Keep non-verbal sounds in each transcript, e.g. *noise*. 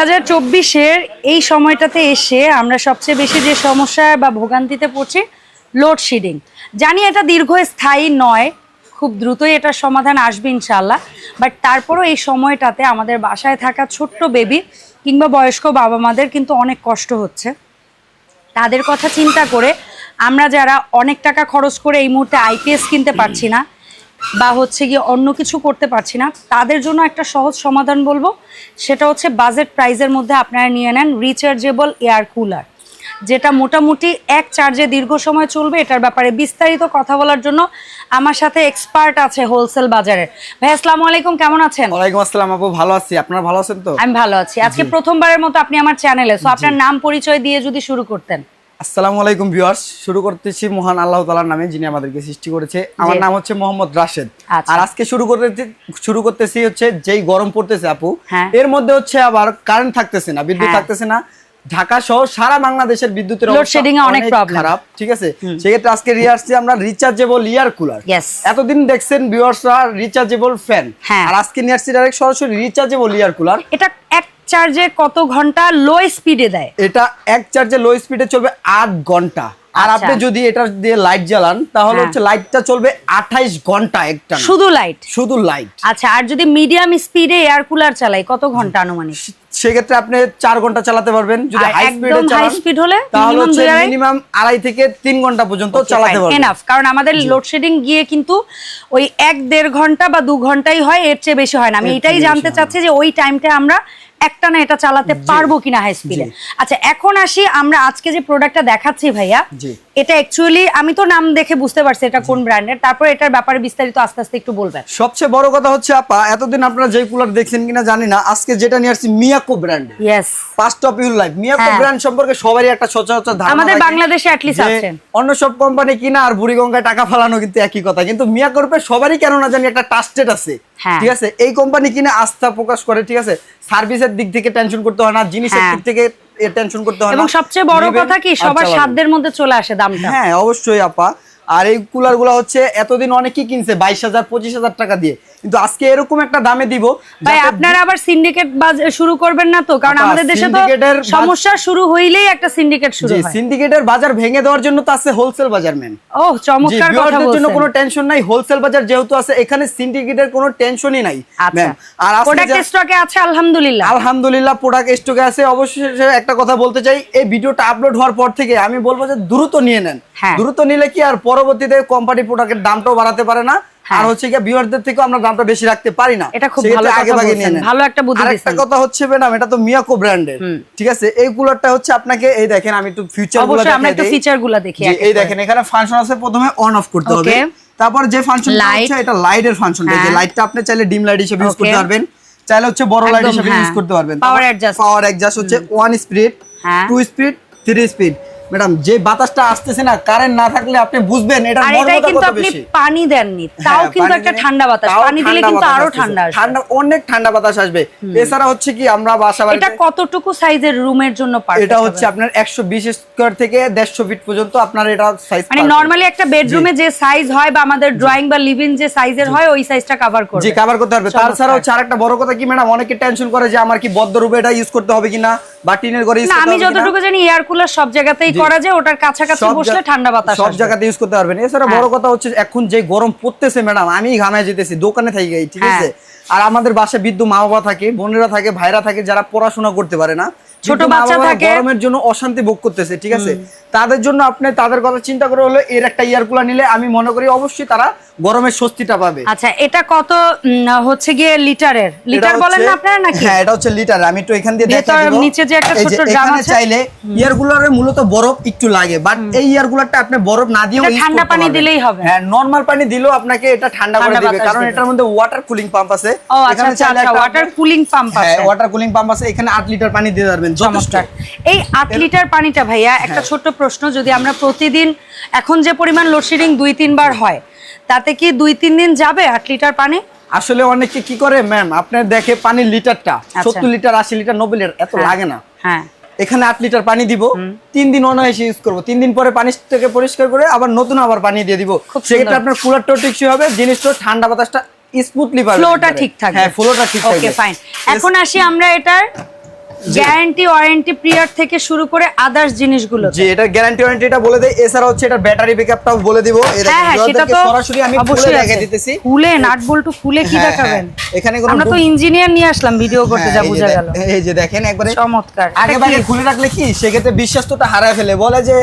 হাজার চব্বিশের এই সময়টাতে এসে আমরা সবচেয়ে বেশি যে সমস্যা বা ভোগান্তিতে পড়ছি লোডশেডিং জানি এটা দীর্ঘস্থায়ী নয়, খুব দ্রুতই এটার সমাধান আসবে ইনশাল্লাহ বাট তারপরও এই সময়টাতে আমাদের বাসায় থাকা ছোট্ট বেবি কিংবা বয়স্ক বাবা মাদের কিন্তু অনেক কষ্ট হচ্ছে। তাদের কথা চিন্তা করে আমরা যারা অনেক টাকা খরচ করে এই মুহূর্তে আইপিএস কিনতে পারছি না বা হচ্ছে গিয়ে অন্য কিছু করতে পারছি না তাদের জন্য একটা সহজ সমাধান বলব। সেটা হচ্ছে বাজেট প্রাইজের মধ্যে আপনারা নিয়ে নেন রিচার্জেবল এয়ার কুলার যেটা মোটামুটি এক চার্জে দীর্ঘ সময় চলবে। এটার ব্যাপারে বিস্তারিত কথা বলার জন্য আমার সাথে এক্সপার্ট আছে হোলসেল বাজারের। ভাই আসসালামু আলাইকুম কেমন আছেন? ওয়ালাইকুম আসসালাম আপু ভালো আছি। আপনারা ভালো আছেন তো? আমি ভালো আছি। আজকে প্রথমবারের মতো আপনি আমার চ্যানেলে সো আপনার নাম পরিচয় দিয়ে যদি শুরু করতেন। আসসালামু আলাইকুম ভিউয়ার্স শুরু করতেছি মহান আল্লাহ তাআলার নামে যিনি আমাদেরকে সৃষ্টি করেছে আমার নাম হচ্ছে মোহাম্মদ রাশেদ আচ্ছা। আর আজকে শুরু করতে শুরু করতেছি হচ্ছে যেই গরম পড়তেছে আপু হ্যাঁ। এর মধ্যে হচ্ছে আবার কারেন্ট থাকতেছে না বিদ্যুৎ হ্যাঁ। থাকতেছে না ঢাকা সহ সারা বাংলাদেশের বিদ্যুতের এ অনেক। খারাপ ঠিক আছে সেক্ষেত্রে আজকে নিয়ে আমরা রিচার্জেবল ইয়ার কুলার. এতদিন দেখছেন ভিউয়ার্সরা রিচার্জেবল ফ্যান। আর আজকে নিয়ে আসছি ডাইরেক্ট সরাসরি রিচার্জেবল ইয়ার কুলার এটা এক চার্জে কত ঘণ্টা লো স্পিডে দেয়? এটা এক চার্জে লো স্পিডে চলবে আট ঘণ্টা। আর আচ্ছা। আপনি যদি এটা দিয়ে লাইট জ্বালান তাহলে হ্যাঁ। হচ্ছে লাইটটা চলবে আঠাইশ ঘণ্টা একটা শুধু লাইট শুধু লাইট আচ্ছা আর যদি মিডিয়াম স্পিডে এয়ার কুলার চালাই কত ঘণ্টা আনুমানিক? সেক্ষেত্রে আপনি চার ঘণ্টা চালাতে পারবেন। যদি হাই স্পিডে হলে তাহলে হচ্ছে? মিনিমাম আড়াই থেকে তিন ঘণ্টা পর্যন্ত চালাতে পারবেন। এনাফ কারণ আমাদের লোডশেডিং গিয়ে কিন্তু ওই এক দেড় ঘণ্টা বা দু ঘন্টাই হয় এর চেয়ে বেশি হয় না। আমি এটাই জানতে চাচ্ছি যে ওই টাইমটা আমরা একটা না এটা চালাতে পারব কিনা হাই স্পিডে আচ্ছা এখন আসি আমরা আজকে যে প্রোডাক্টটা দেখাচ্ছি ভাইয়া। এটা অ্যাকচুয়ালি আমি তো নাম দেখে বুঝতে পারছি এটা কোন ব্র্যান্ডের তারপর এটার ব্যাপারে বিস্তারিত আস্তে আস্তে একটু বলবেন। সবচেয়ে বড় কথা হচ্ছে আপা এতদিন আপনারা যে কুলার দেখছেন কিনা জানি না আজকে যেটা নিয়ে আসছি Miyako brand yes first of your life Miyako. Brand সম্পর্কে সবারই একটা সচরাচর ধারণা আমাদের বাংলাদেশে least যে আছে। অন্য সব কোম্পানি কিনা আর বুড়িগঙ্গায় টাকা ফালানো কিন্তু একই কথা। কিন্তু মিয়াকোরপে সবারই কেন না জানি একটা ট্রাস্টেড আছে। হ্যাঁ। ঠিক আছে? এই কোম্পানি কিনা আস্থা প্রকাশ করে ঠিক আছে? সার্ভিসের দিক থেকে টেনশন করতে হয় না জিনিসের হ্যাঁ। দিক থেকে টেনশন করতে হয় না। এবং সবচেয়ে বড় কথা কি সবার সাধ্যের মধ্যে চলে আসে দামটা। হ্যাঁ অবশ্যই আপা। আর এই কুলারগুলা হচ্ছে এতদিন অনেকেই কিনছে বাইশ হাজার পঁচিশ হাজার টাকা দিয়ে। কিন্তু আজকে এরকম একটা দামে দিব ভাই আপনারা আবার সিন্ডিকেট শুরু করবেন না তো? কারণ আমাদের দেশে তো সমস্যা শুরু হইলেই একটা সিন্ডিকেট শুরু হয়। সিন্ডিকেটের বাজার ভেঙে দেওয়ার জন্য তো আছে হোলসেল বাজার ম্যান ও চমৎকার কথা ভিউয়ারদের জন্য কোনো টেনশন নাই হোলসেল বাজার যেহেতু আছে এখানে সিন্ডিকেটের কোনো টেনশনই নাই আচ্ছা। ম্যাম আর আজকে প্রোডাক্ট স্টকে আছে আলহামদুলিল্লাহ। আলহামদুলিল্লাহ প্রোডাক্ট স্টকে আছে। অবশ্যই একটা কথা বলতে চাই এই ভিডিওটা আপলোড হওয়ার পর থেকে আমি বলব যে দ্রুত নিয়ে নেন। হ্যাঁ। দ্রুত নিলে কি আর পরবর্তীতে কোম্পানি প্রোডাক্টের দামটাও বাড়াতে পারে না। আর হচ্ছে কি ভিউয়ারদের থেকেও আমরা দামটা বেশি রাখতে পারি না। এটা খুব ভালো আগে ভাগে নিয়ে নেন। ভালো একটা বুদ্ধি আরেকটা কথা হচ্ছে ম্যাডাম এটা তো মিয়াকো ব্র্যান্ডের ঠিক আছে? এই কুলারটা হচ্ছে আপনাকে এই দেখেন আমি একটু ফিউচারগুলো অবশ্যই আমরা একটু ফিচারগুলো দেখি এই দেখেন এখানে ফাংশন আছে প্রথমে অন অফ করতে হবে। তারপর যে ফাংশন. হচ্ছে এটা লাইটের ফাংশন যে হ্যাঁ। লাইটটা আপনি চাইলে ডিম লাইট হিসেবে ইউজ করতে পারবেন। চাইলে হচ্ছে বড় লাইট হিসেবে হ্যাঁ। ইউজ করতে পারবেন। Power adjust. পাওয়ার অ্যাডজাস্ট হচ্ছে ওয়ান স্পিড হ্যাঁ। Two speed three speed madam যে বাতাসটা আসতেছে না কারেন্ট না থাকলে আপনি বুঝবেন এটা আর এটাই মর্মটা কিন্তু আপনি পানি দেননি তাও হ্যাঁ, কিন্তু একটা ঠান্ডা বাতাস পানি দিলে কিন্তু আরও ঠান্ডা আসবে। ঠান্ডা অনেক ঠান্ডা বাতাস আসবে। এছাড়া হচ্ছে কি আমরা বাসা বাড়িতে এটা কতটুকু সাইজের রুমের জন্য এটা হচ্ছে আপনার একশো বিশ স্কোয়ার থেকে দেড়শো ফিট পর্যন্ত আপনার এটা সাইজ মানে নরমালি একটা বেডরুমে যে সাইজ হয় বা আমাদের ড্রয়িং বা লিভিং যে সাইজের হয় ওই সাইজটা কভার করবে। জি কভার করতে পারবে। চমৎকার। তাছাড়া হচ্ছে আরেকটা বড় কথা কি ম্যাডাম অনেকে টেনশন করে যে আমার কি বদ্ধ রূপে এটা ইউজ করতে হবে কিনা বা টিনের ঘরে ইউজ করতে আমি হবে কিনা। যতটুকু জানি এয়ার কুলার সব জায়গাতেই করা যায় ওটার কাছাকাছি বসলে ঠান্ডা বাতাস সব জায়গাতে ইউজ করতে পারবেন। এছাড়া বড় কথা হচ্ছে এখন যে গরম পড়তেছে ম্যাডাম আমি ঘামায় যেতেছি দোকানে থাকি গাই ঠিক হ্যাঁ। আছে আর আমাদের বাসায় বিদ্যুৎ মা বাবা থাকে বোনেরা থাকে ভাইরা থাকে যারা পড়াশোনা করতে পারে না ছোট বাচ্চা থাকে। গরমের জন্য অশান্তি ভোগ করতেছে ঠিক আছে? তাদের জন্য আপনি তাদের কথা চিন্তা করে হলো এর একটা ইয়ার কুলার নিলে আমি মনে করি অবশ্যই তারা গরমের স্বস্তিটা পাবে। আচ্ছা এটা কত হচ্ছে গিয়ে লিটারের? লিটার বলেন না আপনারা নাকি? হ্যাঁ এটা হচ্ছে লিটার। আমি একটু এখান দিয়ে দেখাই দিব। নিচে যে একটা ছোট্ট ড্রাম এখানে আছে। চাইলে ইয়ার কুলারে মূলত বরফ একটু লাগে বাট এই ইয়ার কুলারটা আপনি বরফ না দিয়েও ঠান্ডা পানি দিলেই হবে। হ্যাঁ নরমাল পানি দিলেও আপনাকে এটা ঠান্ডা করে দিবে কারণ এটার মধ্যে ওয়াটার কুলিং পাম্প আছে। আচ্ছা চাইলে একটা ওয়াটার কুলিং পাম্প আছে। হ্যাঁ ওয়াটার কুলিং পাম্প আছে এখানে 8 লিটার পানি দিয়ে পারবেন যথেষ্ট। এই আট লিটার পানিটা ভাইয়া হ্যাঁ। একটা ছোট্ট প্রশ্ন যদি আমরা প্রতিদিন এখন যে পরিমাণ লোডশেডিং দুই তিনবার হয় তাতে কি দুই তিন দিন যাবে আট লিটার পানি? আসলে অনেকে কি করে ম্যাম আপনার দেখে পানির লিটারটা আচ্ছা। 70 লিটার 80 লিটার 90 লিটার এত হ্যাঁ। লাগে না। হ্যাঁ। এখানে আট লিটার পানি দিব তিন দিন অনায়াসে ইউজ করব তিন দিন পরে পানি থেকে পরিষ্কার করে আবার নতুন আবার পানি দিয়ে দিব। সেক্ষেত্রে। আপনার কুলারটাও টিকসই হবে জিনিসটা ঠান্ডা বাতাসটা স্মুথলি পাবে ফ্লোটা ঠিক থাকবে। হ্যাঁ ফ্লোটা ঠিক ওকে ফাইন এখন আসি আমরা এটার গ্যারান্টি ওয়ারেন্টি পিরিয়ড থেকে শুরু করে আদার্স জিনিসগুলো জি এটা গ্যারান্টি ওয়ারেন্টিটা বলে দেই এছাড়া হচ্ছে এটা ব্যাটারি ব্যাকআপটাও বলে দিব। হ্যাঁ হ্যাঁ সেটা তো সরাসরি আমি খুলে দেখিয়ে দিতেছি। খুলে নাট বল্টু খুলে কি হ্যাঁ, দেখাবেন? হ্যাঁ। এখানে কোনো আমরা তো ইঞ্জিনিয়ার নিয়ে আসলাম ভিডিও করতে যা বোঝা গেল। এই যে দেখেন একবারে চমৎকার। আগে এটা খুলে রাখলে কি? সেক্ষেত্রে বিশ্বাসটা হারায় ফেলে। বলে যে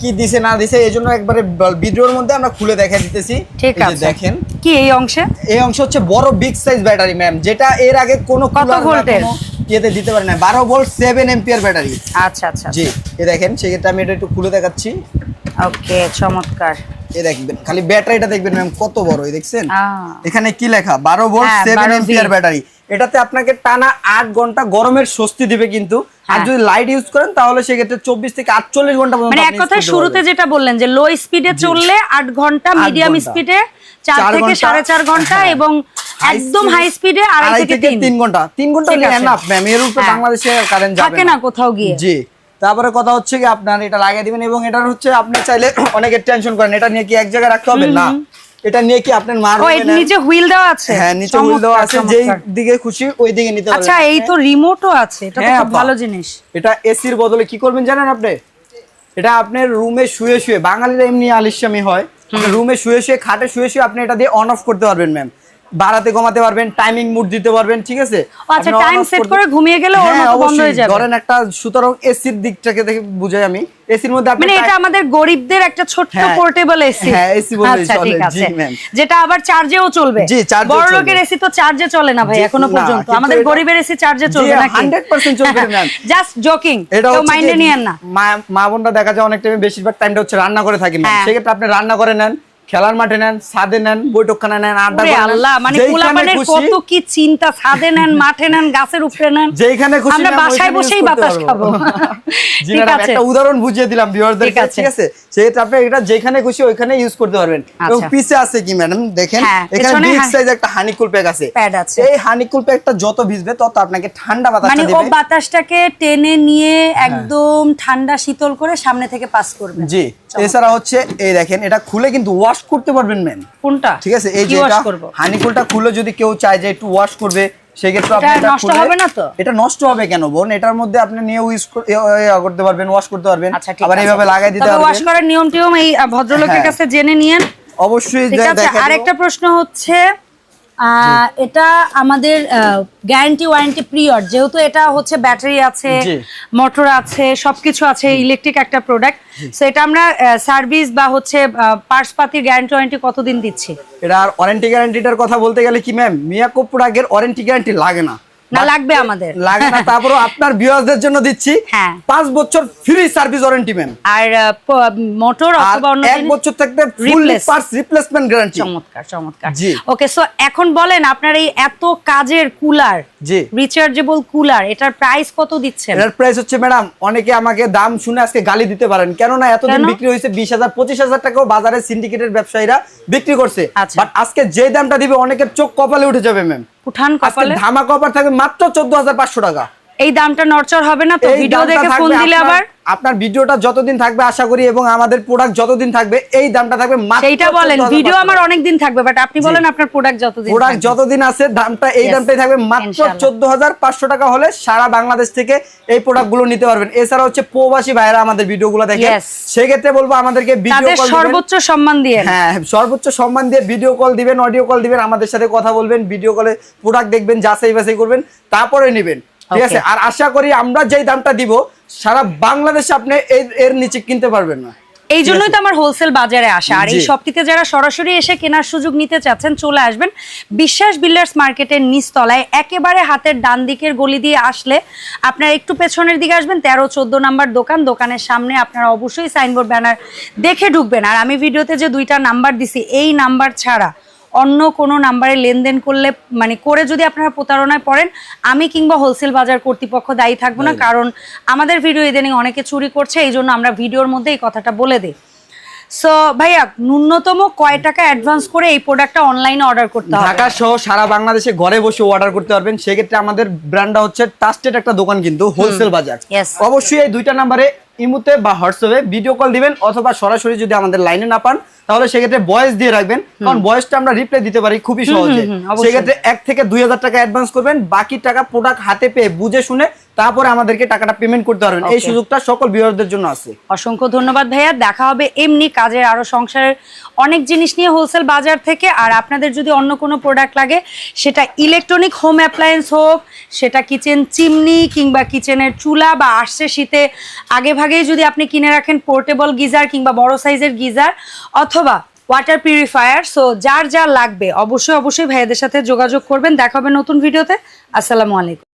কি দিছে না দিছে এই জন্য একবারে ভিডিওর মধ্যে আমরা খুলে দেখা দিতেছি। ঠিক আছে। দেখেন। কি এই অংশে? এই অংশ হচ্ছে বড় বিগ সাইজ ব্যাটারি ম্যাম যেটা এর আগে কোনো কত ভোল্টের? ইয়েতে দিতে পারে না। বারো ভোল্ট সেভেন এম্পিয়ার ব্যাটারি। আচ্ছা আচ্ছা জি এ দেখেন সেক্ষেত্রে আমি এটা একটু খুলে দেখাচ্ছি। ওকে চমৎকার। এ দেখবেন খালি ব্যাটারিটা দেখবেন ম্যাম কত বড় এই দেখছেন? এখানে কি লেখা? বারো ভোল্ট হ্যাঁ, সেভেন 12V এম্পিয়ার ব্যাটারি। এটাতে আপনাকে টানা আট ঘণ্টা গরমের স্বস্তি দিবে কিন্তু। আর হ্যাঁ। যদি লাইট ইউজ করেন তাহলে সেক্ষেত্রে চব্বিশ থেকে আটচল্লিশ ঘণ্টা পর্যন্ত মানে এক কথায় শুরুতে যেটা বললেন যে লো স্পিডে চললে আট ঘণ্টা মিডিয়াম স্পিডে চার চার থেকে ঘণ্টা, সাড়ে চার ঘণ্টা হ্যাঁ। এবং একদম হাই স্পিডে আড়াই থেকে তিন। তিন ঘণ্টা। তিন ঘণ্টা ঠিক আছে। এনাফ ম্যাম এর উপরে হ্যাঁ। বাংলাদেশে কারেন্ট যাবে থাকে না। কোথাও গিয়ে। জি। তারপরে কথা হচ্ছে কি আপনার এটা লাগিয়ে দিবেন এবং এটার হচ্ছে আপনি চাইলে *clears throat* অনেকে টেনশন করেন এটা নিয়ে কি এক জায়গায় রাখতে হবে? না। এটা নিয়ে কি আপনার মার ও এর নিচে হুইল দেওয়া আছে? হ্যাঁ নিচে হুইল দেওয়া আছে যেই দিকে খুশি ওই দিকে নিতে পারবেন। আচ্ছা এই তো রিমোটও আছে এটা তো হ্যাঁ, খুব ভালো জিনিস। এটা এসির বদলে কি করবেন জানেন আপনি? এটা আপনার রুমে শুয়ে শুয়ে বাঙালিরা এমনি আলিস্যামি হয়। রুমে শুয়ে শুয়ে খাটে শুয়ে শুয়ে আপনি এটা দিয়ে অন অফ করতে পারবেন ম্যাম বাড়াতে কমাতে পারবেন টাইমিং মুড দিতে পারবেন ঠিক আছে আচ্ছা, set করতে- করে ঘুমিয়ে গেলে ওর হ্যাঁ, মতো বন্ধ হয়ে। যাবে। ধরেন একটা সুতরাং এসির দিকটাকে দেখে বুঝাই আমি এসির মধ্যে আপনি মানে এটা আমাদের গরিবদের একটা ছোট্ট হ্যাঁ। পোর্টেবল এসি হ্যাঁ, AC বলেই আচ্ছা চলে, জি, ma'am। যেটা আবার চার্জেও চলবে জি, এও বড় লোকের এসি তো চার্জে চলে না ভাই এখনও পর্যন্ত আমাদের গরিবের এসি চার্জে চলবে নাকি 100% চলবে, *laughs* ma'am। জাস্ট জোকিং তো মাইন্ডে নিয়েন না মা- বোনরা দেখা যায় অনেক টাইমে বেশিরভাগ টাইমটা হচ্ছে রান্না করে থাকি ম্যাম হ্যাঁ। সেক্ষেত্রে আপনি রান্না করে নেন খেলার মাঠে নেন সাদে নেন বৈঠকখানা নেন আড্ডা নেন। আল্লাহ মানে পোলাপানের কত কি চিন্তা ছাদে নেন মাঠে নেন গাছের উপরে নেন যেখানে খুশি আমরা বাসায় বসেই বাতাস খাব *laughs* জি ম্যাডাম একটা উদাহরণ বুঝিয়ে দিলাম ভিউয়ারদের ঠিক আছে। ঠিক আপনি এটা যেখানে খুশি ওইখানে ইউজ করতে পারবেন। এবং আচ্ছা। পিছে আছে কি ম্যাডাম? দেখেন হ্যাঁ, এখানে বিগ হ্যাঁ। সাইজ একটা হানিকুল প্যাক আছে। এই হানিকুল প্যাকটা যত ভিজবে তত আপনাকে ঠান্ডা মানে বাতাসটা ও বাতাসটাকে টেনে নিয়ে একদম ঠান্ডা শীতল করে সামনে থেকে পাস করবে। জি। এছাড়া হচ্ছে এই দেখেন এটা খুলে কিন্তু ওয়াশ করতে পারবেন ম্যাম কোনটা? ঠিক আছে? এই যে এটা হানিকুলটা খুলে যদি কেউ চায় যে একটু ওয়াশ করবে সেক্ষেত্রে আপনি নষ্ট হবে না তো? এটা নষ্ট হবে কেন বোন? এটার মধ্যে আপনি নিয়ে ইউজ করতে পারবেন ওয়াশ করতে পারবেন। আচ্ছা আবার এইভাবে লাগাই দিতে তবে ওয়াশ করার নিয়ম টিয়ম এই ভদ্রলোকের হ্যাঁ। কাছে জেনে নিয়েন। অবশ্যই আর একটা আরেকটা প্রশ্ন হচ্ছে এটা আমাদের গ্যারান্টি ওয়ারেন্টি পিরিয়ড যেহেতু এটা হচ্ছে ব্যাটারি আছে মোটর আছে সবকিছু আছে ইলেকট্রিক একটা প্রোডাক্ট সো এটা আমরা সার্ভিস বা হচ্ছে পার্সপাতির গ্যারান্টি ওয়ারেন্টি কতদিন দিচ্ছি? এটা আর ওয়ারেন্টি গ্যারান্টিটার কথা বলতে গেলে কি ম্যাম মিয়া মিয়াকো আগের ওয়ারেন্টি গ্যারান্টি লাগে না। না লাগবে আমাদের। লাগে না তারপরও আপনার ভিউয়ারদের জন্য দিচ্ছি। হ্যাঁ। বছর ফ্রি সার্ভিস ওয়ারেন্টি ম্যাম আর মোটর অথবা অন্য এক বছর থাকবে ফুললি পার্টস রিপ্লেসমেন্ট গ্যারান্টি চমৎকার চমৎকার। ওকে সো এখন বলেন আপনার এই এত কাজের কুলার জি। রিচার্জেবল কুলার এটার প্রাইস কত দিচ্ছেন? এটার প্রাইস হচ্ছে ম্যাডাম অনেকে আমাকে দাম শুনে আজকে গালি দিতে পারেন। কেননা এতদিন? বিক্রি হয়েছে বিশ হাজার পঁচিশ হাজার টাকাও বাজারে সিন্ডিকেটের ব্যবসায়ীরা বিক্রি করছে। আচ্ছা। বাট আজকে যে দামটা দিবে অনেকের চোখ কপালে উঠে যাবে ম্যাম উঠান কপালে। ধামা কপার থাকবে মাত্র চোদ্দ হাজার পাঁচশো টাকা। এই দামটা নরচর হবে না তো? ভিডিও দেখে ফোন দিলে আবার? আপনার ভিডিওটা যতদিন থাকবে আশা করি এবং আমাদের প্রোডাক্ট যতদিন থাকবে এই দামটা থাকবে সেইটা বলেন ভিডিও আমার। অনেক দিন থাকবে বাট আপনি বলেন আপনার প্রোডাক্ট যতদিন প্রোডাক্ট যতদিন আছে দামটা এই দামটাই থাকবে মাত্র ইনশাআল্লাহ। চোদ্দ হাজার পাঁচশো টাকা হলে সারা বাংলাদেশ থেকে এই প্রোডাক্টগুলো নিতে পারবেন। এছাড়া হচ্ছে প্রবাসী ভাইরা আমাদের ভিডিও গুলো দেখে Yes. সেক্ষেত্রে বলব আমাদেরকে ভিডিও কল সর্বোচ্চ সম্মান দিয়ে। হ্যাঁ সর্বোচ্চ সম্মান দিয়ে ভিডিও কল দিবেন অডিও কল দিবেন আমাদের সাথে কথা বলবেন ভিডিও কলে প্রোডাক্ট দেখবেন যাচাই বাছাই করবেন তারপরে নেবেন। ঠিক আছে আর আশা করি আমরা যেই দামটা দিব সারা বাংলাদেশে আপনি এর নিচে কিনতে পারবেন না। এই জন্যই তো আমার হোলসেল বাজারে আসা। আর এই। শপটিতে যারা সরাসরি এসে কেনার সুযোগ নিতে চাচ্ছেন চলে আসবেন বিশ্বাস বিল্ডার্স মার্কেটের নিচতলায়। একেবারে হাতের ডান দিকের গলি দিয়ে আসলে আপনারা একটু পেছনের দিকে আসবেন তেরো চোদ্দ নাম্বার দোকান। দোকানের সামনে আপনারা অবশ্যই সাইনবোর্ড ব্যানার দেখে ঢুকবেন। আর আমি ভিডিওতে যে দুইটা নাম্বার দিছি এই নাম্বার ছাড়া অন্য কোনো নাম্বারে লেনদেন করলে মানে করে যদি আপনারা প্রতারণায় পড়েন আমি কিংবা হোলসেল বাজার কর্তৃপক্ষ দায়ী থাকব না কারণ আমাদের ভিডিও ইদানিং অনেকে চুরি করছে এই জন্য আমরা ভিডিওর মধ্যে এই কথাটা বলে দিই। সো ভাইয়া ন্যূনতম কয় টাকা অ্যাডভান্স করে এই প্রোডাক্টটা অনলাইনে অর্ডার করতে হবে? ঢাকা সহ সারা বাংলাদেশে ঘরে বসে অর্ডার করতে পারবেন। সেক্ষেত্রে আমাদের ব্র্যান্ডটা হচ্ছে টাস্টেড একটা দোকান কিন্তু হোলসেল বাজার। অবশ্যই এই দুইটা নাম্বারে ইমুতে বা হোয়াটসঅ্যাপে ভিডিও কল দিবেন অথবা সরাসরি যদি আমাদের লাইনে না পান তাহলে সেক্ষেত্রে বয়স দিয়ে রাখবেন। কারণ বয়সটা আমরা রিপ্লাই দিতে পারি খুবই সহজে। সেক্ষেত্রে এক থেকে দুই হাজার টাকা অ্যাডভান্স করবেন বাকি টাকা প্রোডাক্ট হাতে পেয়ে বুঝে শুনে তারপরে আমাদেরকে টাকাটা পেমেন্ট করতে পারবেন। এই সুযোগটা সকল ভিউয়ারদের জন্য আছে। অসংখ্য ধন্যবাদ ভাইয়া। দেখা হবে এমনি কাজের আরও সংসারের অনেক জিনিস নিয়ে হোলসেল বাজার থেকে। আর আপনাদের যদি অন্য কোনো প্রোডাক্ট লাগে সেটা ইলেকট্রনিক হোম অ্যাপ্লায়েন্স হোক সেটা কিচেন চিমনি কিংবা কিচেনের চুলা বা আসছে শীতে আগে ভাগেই যদি আপনি কিনে রাখেন পোর্টেবল গিজার কিংবা বড় সাইজের গিজার অথবা ওয়াটার পিউরিফায়ার সো যার যা লাগবে অবশ্যই অবশ্যই ভাইয়াদের সাথে যোগাযোগ করবেন। দেখা হবে নতুন ভিডিওতে আসসালামু আলাইকুম।